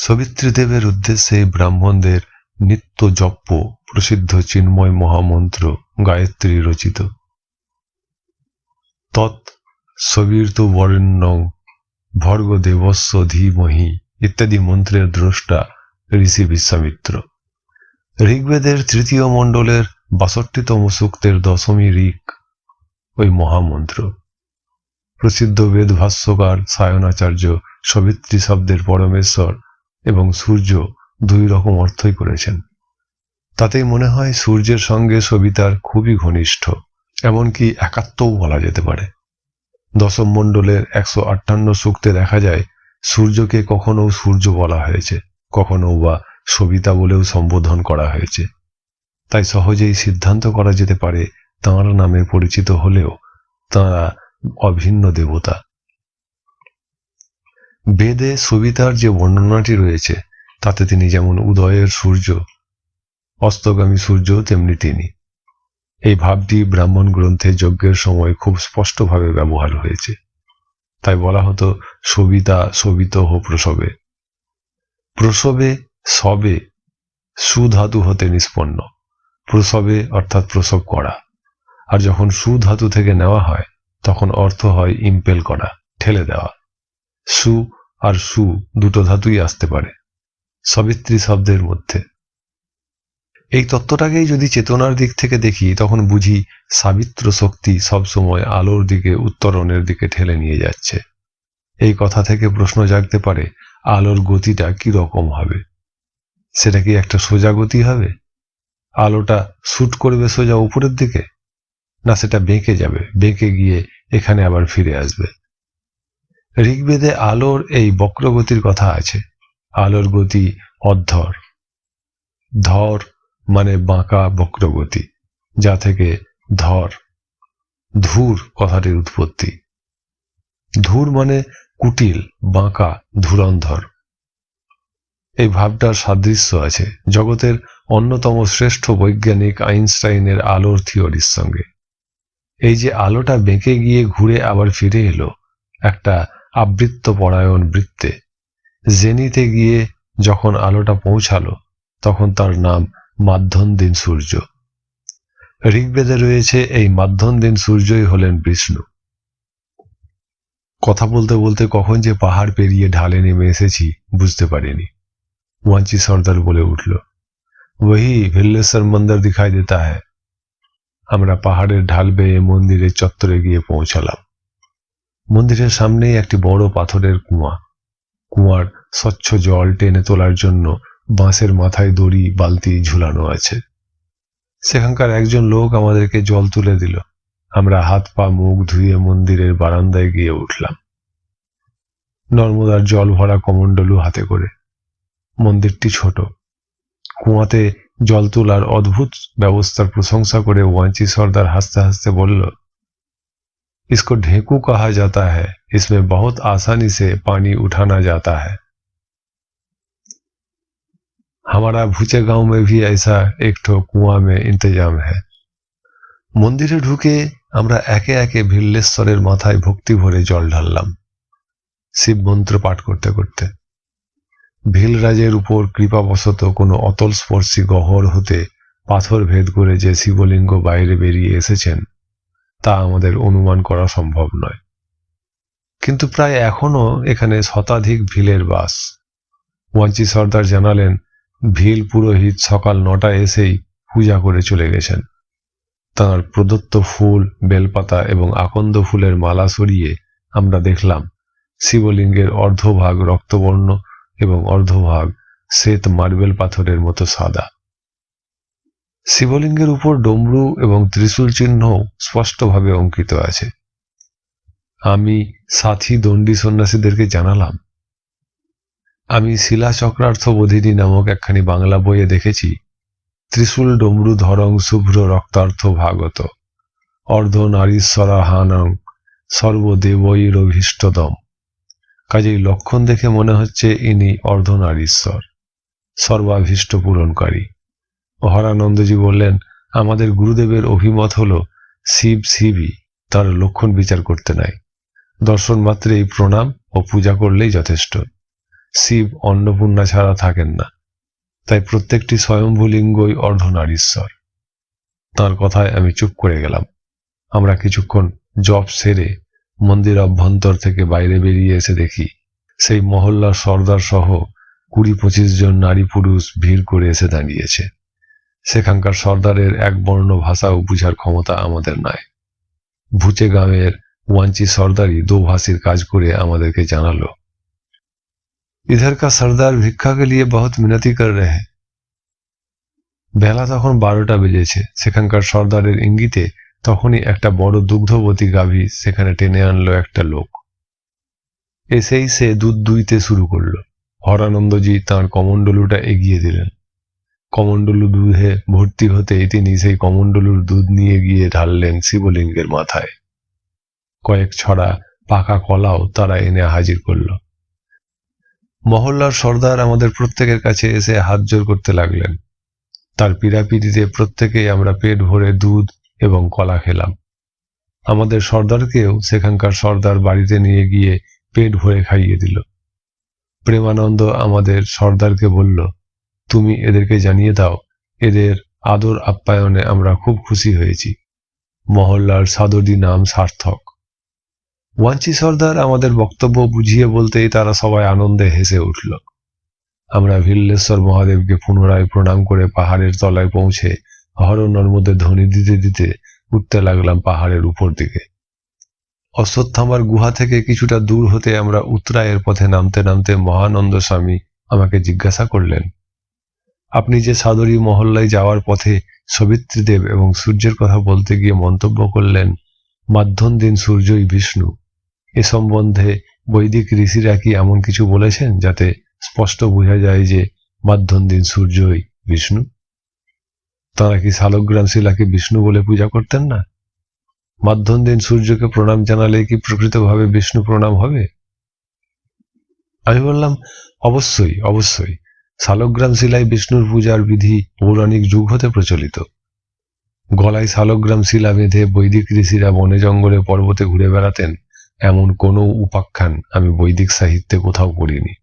সবিত্রীদেবের উদ্দেশ্যে ব্রাহ্মণদের নিত্য জপ্য প্রসিদ্ধ চিন্ময় মহামন্ত্র গায়ত্রী রচিত। তৎ সবীর্ত বরেণ্যং ভর্গ দেবস্ব ধীমহি ইত্যাদি মন্ত্রের দ্রষ্টা ঋষি বিশ্বামিত্র। ঋগ্বেদের তৃতীয় মণ্ডলের বাষট্টিতম সূক্তের দশমী ঋক ওই মহামন্ত্র। প্রসিদ্ধ বেদ ভাষ্যকার সায়নাচার্য সবিত্রী শব্দের পরমেশ্বর এবং সূর্য দুই রকম অর্থই করেছেন। তাতেই মনে হয় সূর্যের সঙ্গে সবিতার খুবই ঘনিষ্ঠ, এমনকি একাত্মও বলা যেতে পারে। দশম মণ্ডলের একশো আটান্ন সূক্তে দেখা যায়, সূর্যকে কখনো সূর্য বলা হয়েছে কখনো বা সবিতা বলেও সম্বোধন করা হয়েছে। তাই সহজেই সিদ্ধান্ত করা যেতে পারে, তাঁর নামে পরিচিত হলেও তাঁরা অভিন্ন দেবতা। বেদে সবিতার যে বর্ণনাটি রয়েছে, তাতে তিনি যেমন উদয়ের সূর্য, অস্তগামী সূর্য তেমনি তিনি। এই ভাবটি ব্রাহ্মণ গ্রন্থে যজ্ঞের সময় খুব স্পষ্টভাবে ব্যবহার হয়েছে। তাই বলা হতো, সবিতা সবিত হো প্রসবে। প্রসবে সবে সুধাতু হতে নিষ্পন্ন। প্রসবে অর্থাৎ প্রসব করা। আর যখন সুধাতু থেকে নেওয়া হয়, তখন অর্থ হয় ইম্পেল করা, ঠেলে দেওয়া। সু আর সু দুটো ধাতুই আসতে পারে, সবিত্রী শব্দের মধ্যে। এই তত্ত্বটাকেই যদি চেতনার দিক থেকে দেখি, তখন বুঝি সাবিত্র শক্তি সবসময় আলোর দিকে, উত্তরণের দিকে ঠেলে নিয়ে যাচ্ছে। এই কথা থেকে প্রশ্ন জাগতে পারে, আলোর গতিটা কি রকম হবে? সেটা কি একটা সোজা গতি হবে? আলোটা শুট করবে সোজা উপরের দিকে? না সেটা বেঁকে যাবে, বেঁকে গিয়ে এখানে আবার ফিরে আসবে? ঋগ্বেদে আলোর এই বক্রগতির কথা আছে। আলোর গতি অধর ধর মানে বাঁকা বক্রগতি, যা থেকে ধর, ধুর কথাটির উৎপত্তি। ধুর মানে কুটিল, বাঁকা, ধুরন্ধর। এই ভাবটার সাদৃশ্য আছে জগতের অন্যতম শ্রেষ্ঠ বৈজ্ঞানিক আইনস্টাইনের আলোর থিওরির সঙ্গে। এই যে আলোটা বেঁকে গিয়ে ঘুরে আবার ফিরে এলো, একটা আবৃত্ত পরায়ণ বৃত্তে। জেনিতে গিয়ে যখন আলোটা পৌঁছালো, তখন তার নাম মাধ্যম দিন সূর্য। ঋগ্বেদে রয়েছে, এই মাধ্যম দিন সূর্যই হলেন বিষ্ণু। কথা বলতে বলতে কখন যে পাহাড় পেরিয়ে ঢালে নেমে এসেছি, বুঝতে পারিনি। ওয়াঞ্চি সর্দার বলে উঠল, ওহি, ভিল্লেশ্বর মন্দির দিখাই দেতা হ্যাঁ আমরা পাহাড়ের ঢাল বেয়ে মন্দিরের চত্বরে গিয়ে পৌঁছালাম। মন্দিরের সামনেই একটি বড় পাথরের কুয়া। কুয়ার স্বচ্ছ জল টেনে তোলার জন্য বাঁশের মাথায় দড়ি, বালতি ঝুলানো আছে। সেখানকার একজন লোক আমাদেরকে জল তুলে দিল। আমরা হাত পা, মুখ ধুয়ে মন্দিরের বারান্দায় গিয়ে উঠলাম। নর্মদার জল ভরা কমণ্ডলু হাতে করে। মন্দিরটি ছোট। কুয়াতে জল তোলার অদ্ভুত ব্যবস্থার প্রশংসা করে ওয়াঞ্চি সর্দার হাসতে হাসতে বলল इसको ढेकू कहा जाता है इसमें बहुत आसानी से पानी उठाना जाता है हमारा भूचे गांव में भी ऐसा एक ठो कुआं में इंतजाम है মন্দিরে ঢুকে আমরা একে একে ভিল্লেশ্বরের মাথায় ভক্তি ভরে জল ঢাললাম শিব মন্ত্র পাঠ করতে করতে ভিলরাজের উপর কৃপাবশত কোনো অতল স্পর্শী গহর হতে পাথর ভেদ করে যে শিবলিঙ্গ বাইরে বেরিয়ে এসেছেন তা আমাদের অনুমান করা সম্ভব নয়। কিন্তু প্রায় এখনও এখানে শতাধিক ভিলের বাস। ওয়াঞ্চি সর্দার জানালেন, ভিল পুরোহিত সকাল নটায় এসেই পূজা করে চলে গেছেন। তাঁর প্রদত্ত ফুল, বেলপাতা এবং আকন্দ ফুলের মালা সরিয়ে আমরা দেখলাম, শিবলিঙ্গের অর্ধভাগ রক্তবর্ণ এবং অর্ধভাগ শ্বেত মার্বেল পাথরের মতো সাদা। শিবলিঙ্গের উপর ডমরু এবং ত্রিশূল চিহ্ন স্পষ্টভাবে অঙ্কিত আছে। আমি সাথী দণ্ডী সন্ন্যাসীদেরকে জানালাম। আমি শিলা চক্রার্থ বোধিনী নামক একখানি বাংলা বইয়ে দেখেছি। ত্রিশূল, ডমরু, ধরং, শুভ্র, রক্তার্থ, ভাগত। অর্ধ নারীশ্বরা হানং সর্বদেবৈরভীষ্টদম কাজেই লক্ষণ দেখে মনে হচ্ছে ইনি অর্ধনারীশ্বর সর্বাভীষ্ট পূরণকারী। হরানন্দজি বললেন, আমাদের গুরুদেবের অভিমত হল শিব শিবই, তার লক্ষণ বিচার করতে নাই। দর্শন মাত্রেই প্রণাম ও পূজা করলেই যথেষ্ট। শিব অন্নপূর্ণা ছাড়া থাকেন না। তাই প্রত্যেকটি স্বয়ম্ভু লিঙ্গই অর্ধনারীশ্বর। তার কথায় আমি চুপ করে গেলাম। আমরা কিছুক্ষণ জব সেরে মন্দির অভ্যন্তর থেকে বাইরে বেরিয়ে এসে দেখি, সেই মহল্লার সর্দার সহ কুড়ি পঁচিশ জন নারী পুরুষ ভিড় করে এসে দাঁড়িয়েছে। সেখানকার সর্দারের এক বর্ণ ভাষাও বুঝার ক্ষমতা আমাদের নাই। ভুচে গ্রামের ওয়াঞ্চি সর্দারই দোভাষীর কাজ করে আমাদেরকে জানালো। ইধার কা সর্দার ভিক্ষা কে লিয়ে বহুত মিনতি কর রে বেলা তখন বারোটা বেজেছে। সেখানকার সর্দারের ইঙ্গিতে তখনই একটা বড় দুগ্ধবতী গাভী সেখানে টেনে আনলো একটা লোক। এসেই সে দুধ দুইতে শুরু করল। হরানন্দজি তাঁর কমণ্ডলুটা এগিয়ে দিলেন। কমণ্ডলু দুধে ভর্তি হতেই তিনি সেই কমণ্ডলুর দুধ নিয়ে গিয়ে ঢাললেন শিবলিঙ্গের মাথায়। কয়েক ছড়া পাকা কলাও তারা এনে হাজির করল। মহল্লার সর্দার আমাদের প্রত্যেকের কাছে এসে হাত জোর করতে লাগলেন। তার পিড়াপিড়িতে প্রত্যেকেই আমরা পেট ভরে দুধ এবং কলা খেলাম। আমাদের সর্দারকেও সেখানকার সর্দার বাড়িতে নিয়ে গিয়ে পেট ভরে খাইয়ে দিল। প্রেমানন্দ আমাদের সর্দারকে বলল তুমি এদেরকে জানিয়ে দাও, এদের আদর আপ্যায়নে আমরা খুব খুশি হয়েছি। মহল্লার সাদরী নাম সার্থক। ওয়াঞ্চি সর্দার আমাদের বক্তব্য বুঝিয়ে বলতেই তারা সবাই আনন্দে হেসে উঠল। আমরা ভিল্লেশ্বর মহাদেবকে পুনরায় প্রণাম করে পাহাড়ের তলায় পৌঁছে হরণর মধ্যে ধ্বনি দিতে দিতে উঠতে লাগলাম পাহাড়ের উপর দিকে। অশ্বত্থামার গুহা থেকে কিছুটা দূর হতে আমরা উত্তরায়ের পথে নামতে নামতে মহানন্দ স্বামী আমাকে জিজ্ঞাসা করলেন আপনি যে সাদরী মহল্লায় যাওয়ার পথে সবিত্রীদেব এবং সূর্যের কথা বলতে গিয়ে মন্তব্য করলেন, মাধ্যম দিন সূর্যই বিষ্ণু। এ সম্বন্ধে বৈদিক ঋষিরা কি এমন কিছু বলেছেন যাতে স্পষ্ট বোঝা যায় যে মাধ্যম দিন সূর্যই বিষ্ণু? তারা কি শালগ্রাম শিলাকে বিষ্ণু বলে পূজা করতেন না? মাধ্যম দিন সূর্যকে প্রণাম জানালে কি প্রকৃতভাবে বিষ্ণু প্রণাম হবে? আমি বললাম, অবশ্যই অবশ্যই। শালগ্রাম শিলায় বিষ্ণুর পূজার বিধি পৌরাণিক যুগ হতে প্রচলিত। গলায় শালগ্রাম শিলা বেঁধে বৈদিক ঋষিরা বনে জঙ্গলে পর্বতে ঘুরে বেড়াতেন, এমন কোনো উপাখ্যান আমি বৈদিক সাহিত্যে কোথাও পড়িনি।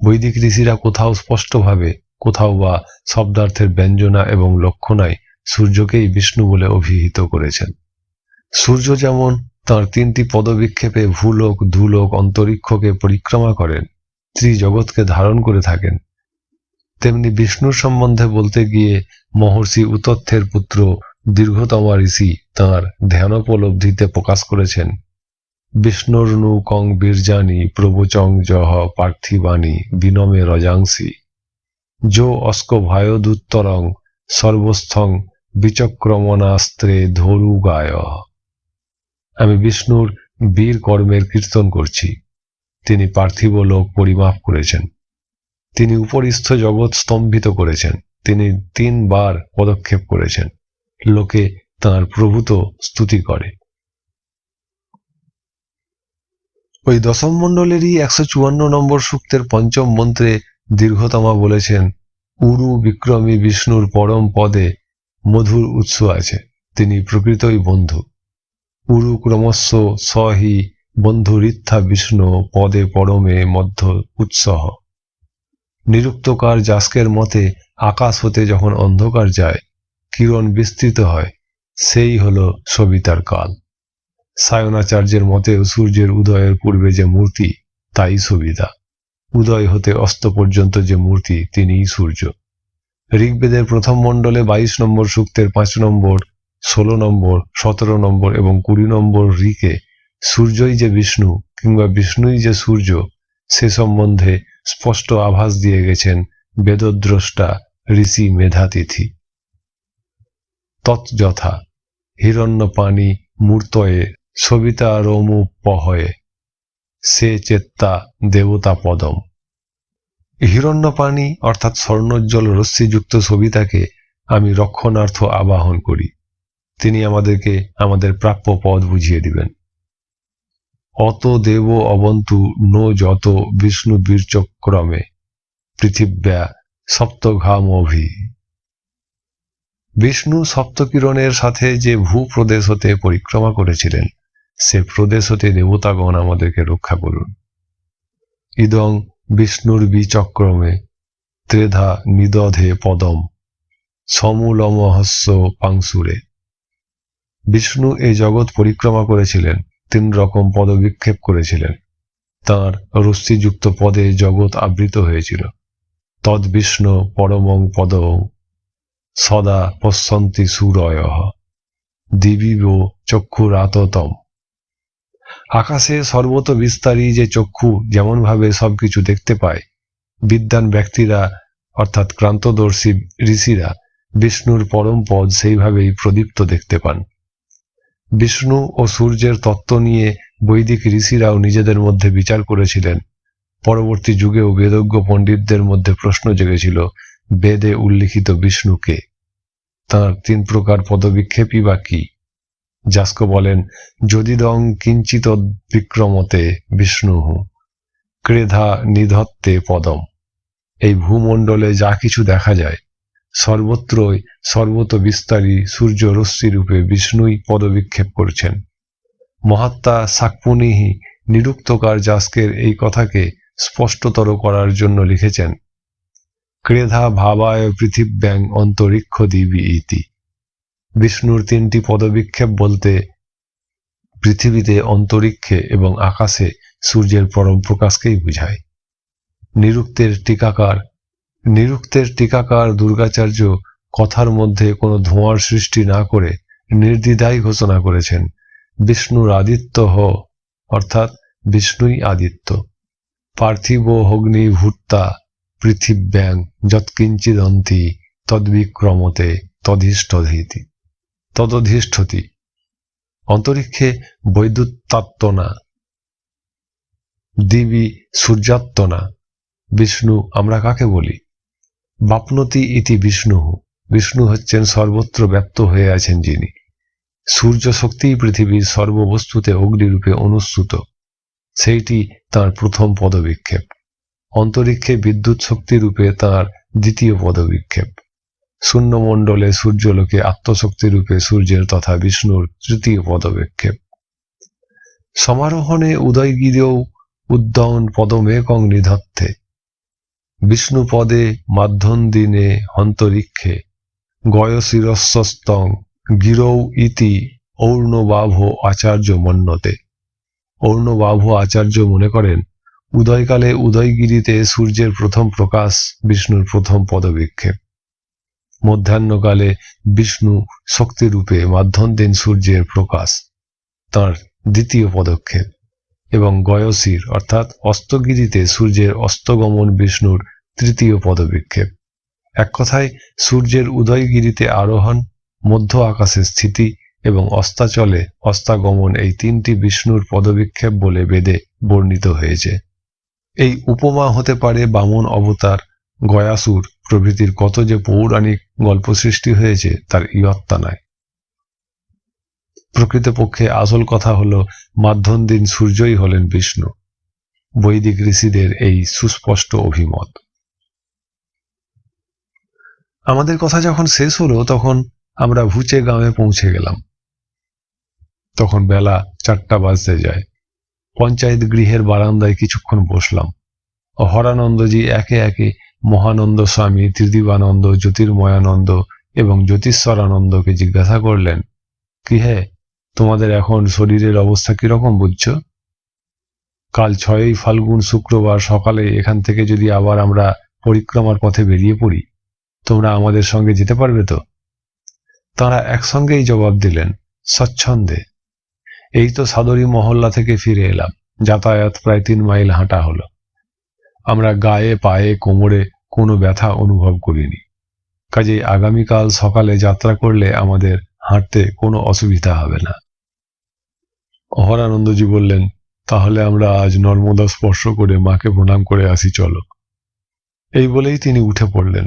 বৈদিক ঋষিরা কোথাও স্পষ্টভাবে, কোথাও বা শব্দার্থের ব্যঞ্জনা এবং লক্ষণায় সূর্যকেই বিষ্ণু বলে অভিহিত করেছেন। সূর্য যেমন তার তিনটি পদবিক্ষেপে ভূলোক, ধুলোক, অন্তরিক্ষকে পরিক্রমা করেন, ত্রিজগৎকে ধারণ করে থাকেন তেমনি বিষ্ণুর সম্বন্ধে বলতে গিয়ে মহর্ষি উতথ্যের পুত্র দীর্ঘতম ঋষি তাঁর ধ্যানোপলব্ধিতে প্রকাশ করেছেন। বিষ্ণুর্নু কং বীরজানি প্রবচং জহ পার্থিবাণী বিনমে রজাংসি। যো অস্ক ভয়োদুত্তরং সর্বস্থং বিচক্রমণাস্ত্রে ধরু গায় আমি বিষ্ণুর বীর কর্মের কীর্তন করছি। তিনি পার্থিব লোক পরিমাপ করেছেন। তিনি উপরিস্থ জগৎ স্তম্ভিত করেছেন। তিনি তিনবার পদক্ষেপ করেছেন। লোকে তাঁর প্রভূত স্তুতি করে। ওই দশম মণ্ডলেরই একশো চুয়ান্ন নম্বর সূক্তের পঞ্চম মন্ত্রে দীর্ঘতমা বলেছেন, উরু বিক্রমী বিষ্ণুর পরম পদে মধুর উৎস আছে। তিনি প্রকৃতই বন্ধু। উরু ক্রমস্ব সহি বন্ধুরিত্থা বিষ্ণু পদে পরমে মধ্য উৎসহ। নিরুক্তকার জাস্কের মতে আকাশ হতে যখন অন্ধকার যায়, কিরণ বিস্তৃত হয়, সেই হল সবিতার কাল। সায়নাচার্যের মতেও সূর্যের উদয়ের পূর্বে যে মূর্তি, তাই সবিতা। উদয় হতে অস্ত পর্যন্ত যে মূর্তি, তিনিই সূর্য। ঋগ্বেদের প্রথম মণ্ডলে বাইশ নম্বর সূক্তের পাঁচ নম্বর, ষোলো নম্বর, সতেরো নম্বর এবং কুড়ি নম্বর ঋকে সূর্যই যে বিষ্ণু কিংবা বিষ্ণুই যে সূর্য, সে সম্বন্ধে স্পষ্ট আভাস দিয়ে গেছেন বেদদ্রষ্টা ঋষি মেধাতিথি। তৎযথা হিরণ্যপাণি মূর্তয়ে সবিতা রমু পহয়ে, সে চেত্তা দেবতা পদম। হিরণ্যপাণি অর্থাৎ স্বর্ণোজ্জ্বল রশ্মিযুক্ত সবিতাকে আমি রক্ষণার্থ আবাহন করি। তিনি আমাদেরকে আমাদের প্রাপ্য পদ বুঝিয়ে দিবেন। অত দেব অবন্তু নো যত বিষ্ণু বীরচক্রমে। পৃথিব্যা সপ্তঘাম অভি বিষ্ণু সপ্তকিরণের সাথে যে ভূ প্রদেশ হতে পরিক্রমা করেছিলেন, সে প্রদেশ হতে দেবতাগণ আমাদেরকে রক্ষা করুন। ইদং বিষ্ণুর বিচক্রমে ত্রেধা নিদধে পদম সমূলমহস্য পাংসুরে। বিষ্ণু এই জগৎ পরিক্রমা করেছিলেন তিন রকম পদবিক্ষেপ করেছিলেন। তাঁর রশ্মিযুক্ত পদে জগৎ আবৃত হয়েছিল। তদ বিষ্ণু পরমং পদং সদা পশ্যন্তি সুরয় দিবিব চক্ষুরাততম। আকাশে সর্বত বিস্তারী যে চক্ষু যেমনভাবে সবকিছু দেখতে পায় বিদ্যান ব্যক্তিরা, অর্থাৎ ক্রান্তদর্শী ঋষিরা, বিষ্ণুর পরম পদ সেইভাবেই প্রদীপ্ত দেখতে পান। বিষ্ণু ও সূর্যের তত্ত্ব নিয়ে বৈদিক ঋষিরাও নিজেদের মধ্যে বিচার করেছিলেন। পরবর্তী যুগেও বেদজ্ঞ পণ্ডিতদের মধ্যে প্রশ্ন জেগেছিল, বেদে উল্লিখিত বিষ্ণুকে। তাঁর তিন প্রকার পদবিক্ষেপই বা কি? যাস্ক বলেন যদি দং কিঞ্চিত বিক্রমতে বিষ্ণু ক্রেধা নিধত্তে পদম। এই ভূমণ্ডলে যা কিছু দেখা যায় সর্বত্রই সর্বত বিস্তারী সূর্য রশ্মি রূপে বিষ্ণুই পদবিক্ষেপ করছেন। মহাত্মা সাকপুনিহি নিরুক্তকার জাস্কের এই কথাকে স্পষ্টতর করার জন্য লিখেছেন, ক্রেধা ভাবায় পৃথিব্যাং অন্তরিক্ষ দিবি ইতি। বিষ্ণুর তিনটি পদবিক্ষেপ বলতে পৃথিবীতে অন্তরিক্ষে এবং আকাশে সূর্যের পরম প্রকাশকেই বুঝায়। নিরুক্তের টিকাকার নিরুক্তের টিকাকার দুর্গাচার্য কথার মধ্যে কোনো ধোঁয়ার সৃষ্টি না করে নির্দ্বিধাই ঘোষণা করেছেন বিষ্ণুর আদিত্য হ অর্থাৎ বিষ্ণুই আদিত্য। পার্থিব অগ্নি ভূত্তা পৃথিব্যাং যৎকিঞ্চিদন্তি তদ্বিক্রমতে তধিষ্ঠধীতি। তদধিষ্ঠতি। অন্তরিক্ষে বৈদ্যুতাত্মনা দিবি সূর্যাত্মনা বিষ্ণু আমরা কাকে বলি? বাপনতি ইতি বিষ্ণু। বিষ্ণু হচ্ছেন সর্বত্র ব্যপ্ত হয়ে আছেন যিনি। সূর্য শক্তিই পৃথিবীর সর্ববস্তুতে অগ্নিরূপে অনুসূত। সেইটি তার প্রথম পদবিক্ষেপ। অন্তরিক্ষে বিদ্যুৎ শক্তি রূপে তাঁর দ্বিতীয় পদবিক্ষেপ। শূন্যমণ্ডলে সূর্যলোকে আত্মশক্তি রূপে সূর্যের তথা বিষ্ণুর তৃতীয় পদবিক্ষেপ। সমারোহণে উদয়গিরেও উদ্যন পদমেকং নিধত্তে বিষ্ণু পদে মাধ্যম দিনে অন্তরিক্ষে গয়শিরস্বস্তং গিরৌ ইতি ঔর্ণবাভ আচার্য মন্যতে ঔর্ণবাভ আচার্য মনে করেন, উদয়কালে উদয়গিরিতে সূর্যের প্রথম প্রকাশ বিষ্ণুর প্রথম পদবিক্ষেপ। মধ্যাহ্নকালে বিষ্ণু শক্তিরূপে মাধ্যম দিন সূর্যের প্রকাশ, তার দ্বিতীয় পদক্ষেপ। এবং গয়সির, অর্থাৎ অস্তগিরিতে সূর্যের অস্তগমন বিষ্ণুর তৃতীয় পদবিক্ষেপ। এক কথায়, সূর্যের উদয়গিরিতে আরোহণ, মধ্য আকাশে স্থিতি এবং অস্তাচলে অস্তাগমন এই তিনটি বিষ্ণুর পদবিক্ষেপ বলে বেদে বর্ণিত হয়েছে। এই উপমা হতে পারে বামন অবতার, গয়াসুর প্রভৃতির কত যে পৌরাণিক গল্প সৃষ্টি হয়েছে তার ইয়ত্তা নাই। প্রকৃতপক্ষে আসল কথা হলো, মাধ্যম দিন সূর্যই হলেন বিষ্ণু। বৈদিক ঋষিদের এই সুস্পষ্ট অভিমত। আমাদের কথা যখন শেষ হলো, তখন আমরা ভুচে গ্রামে পৌঁছে গেলাম। তখন বেলা চারটা বাজতে যায়। পঞ্চায়েত গৃহের বারান্দায় কিছুক্ষণ বসলাম। হরানন্দজি একে একে মহানন্দ স্বামী, ত্রিদিবানন্দ, জ্যোতির্ময়ানন্দ এবং জ্যোতিষ্বরানন্দকে জিজ্ঞাসা করলেন, কি হে? তোমাদের এখন শরীরের অবস্থা কীরকম বুঝছ? কাল ছয়ই ফাল্গুন শুক্রবার সকালে এখান থেকে যদি আবার আমরা পরিক্রমার পথে বেরিয়ে পড়ি, তোমরা আমাদের সঙ্গে যেতে পারবে তো? তারা একসঙ্গেই জবাব দিলেন, স্বচ্ছন্দে। এই তো সাদরি মহল্লা থেকে ফিরে এলাম, যাতায়াত প্রায় তিন মাইল হাঁটা হলো। আমরা গায়ে, পায়ে, কোমরে কোনো ব্যথা অনুভব করিনি। কাজেই আগামীকাল সকালে যাত্রা করলে আমাদের হাঁটতে কোনো অসুবিধা হবে না। অহরানন্দজি বললেন, তাহলে আমরা আজ নর্মদা স্পর্শ করে মাকে প্রণাম করে আসি, চলো। এই বলেই তিনি উঠে পড়লেন।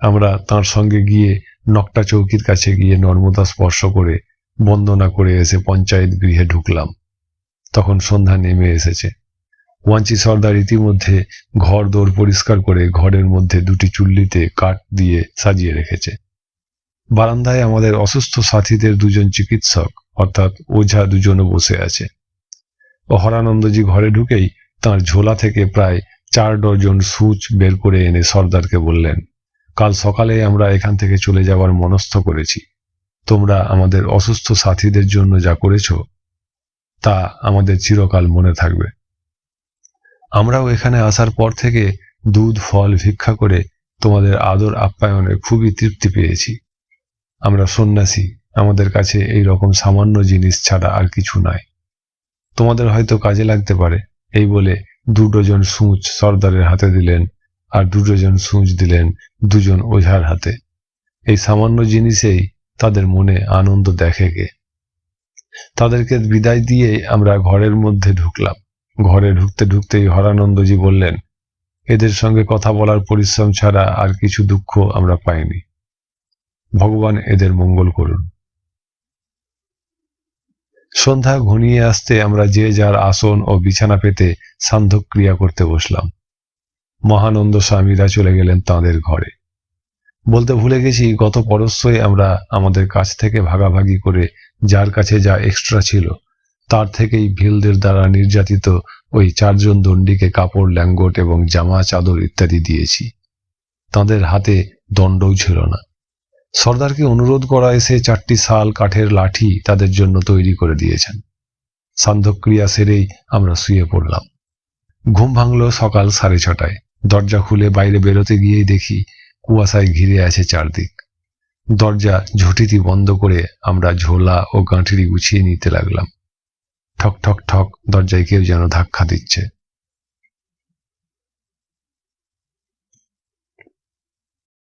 আমরা তার সঙ্গে গিয়ে নকটা চৌকির কাছে গিয়ে নর্মদা স্পর্শ করে বন্দনা করে এসে পঞ্চায়েত গৃহে ঢুকলাম। তখন সন্ধ্যা নেমে এসেছে। ওয়াঞ্চি সর্দার ইতিমধ্যে ঘর দৌড় পরিষ্কার করে ঘরের মধ্যে দুটি চুল্লিতে কাঠ দিয়ে সাজিয়ে রেখেছে। বারান্দায় আমাদের অসুস্থ সাথীদের দুজন চিকিৎসক অর্থাৎ ওঝা দুজনে বসে আছে। ও হরানন্দজি ঘরে ঢুকেই তার ঝোলা থেকে প্রায় চার ডজন সুচ বের করে এনে সর্দারকে বললেন, কাল সকালে আমরা এখান থেকে চলে যাওয়ার মনস্থ করেছি। তোমরা আমাদের অসুস্থ সাথীদের জন্য যা করেছ, তা আমাদের চিরকাল মনে থাকবে। আমরাও এখানে আসার পর থেকে দুধ, ফল ভিক্ষা করে তোমাদের আদর আপ্যায়নে খুবই তৃপ্তি পেয়েছি। আমরা সন্ন্যাসী আমাদের কাছে এই রকম সামান্য জিনিস ছাড়া আর কিছু নাই। তোমাদের হয়তো কাজে লাগতে পারে, এই বলে দু ডজন সূচ সর্দারের হাতে দিলেন আর দু ডজন সূচ দিলেন দুজন ওঝার হাতে। এই সামান্য জিনিসেই তাদের মনে আনন্দ দেখে গে। তাদেরকে বিদায় দিয়ে আমরা ঘরের মধ্যে ঢুকলাম। ঘরে ঢুকতে ঢুকতেই হরানন্দজি বললেন, এদের সঙ্গে কথা বলার পরিশ্রম ছাড়া আর কিছু দুঃখ আমরা পাইনি। ভগবান এদের মঙ্গল করুন। সন্ধ্যা ঘনিয়ে আসতে আমরা যে যার আসন ও বিছানা পেতে সান্ধ্যক্রিয়া করতে বসলাম। মহানন্দ স্বামীরা চলে গেলেন তাঁদের ঘরে। বলতে ভুলে গেছি, গত পরশ্বই আমরা আমাদের কাছ থেকে ভাগাভাগি করে যার কাছে যা এক্সট্রা ছিল, তার থেকেই ভিলদের দ্বারা নির্যাতিত ওই চারজন দণ্ডিকে কাপড়, ল্যাঙ্গট এবং জামা, চাদর ইত্যাদি দিয়েছি। তাদের হাতে দণ্ডও ছিল না। সর্দারকে অনুরোধ করা এসে চারটি শাল কাঠের লাঠি তাদের জন্য তৈরি করে দিয়েছেন। সান্ধ্যক্রিয়া সেরেই আমরা শুয়ে পড়লাম। ঘুম ভাঙল সকাল সাড়ে ছটায়। দরজা খুলে বাইরে বেরোতে গিয়েই দেখি কুয়াশায় ঘিরে আছে চারদিক। দরজা ঝুঁটিতি বন্ধ করে আমরা ঝোলা ও গাঁঠিরি গুছিয়ে নিতে লাগলাম। ঠক ঠক ঠক দরজায় কেউ যেন ধাক্কা দিচ্ছে।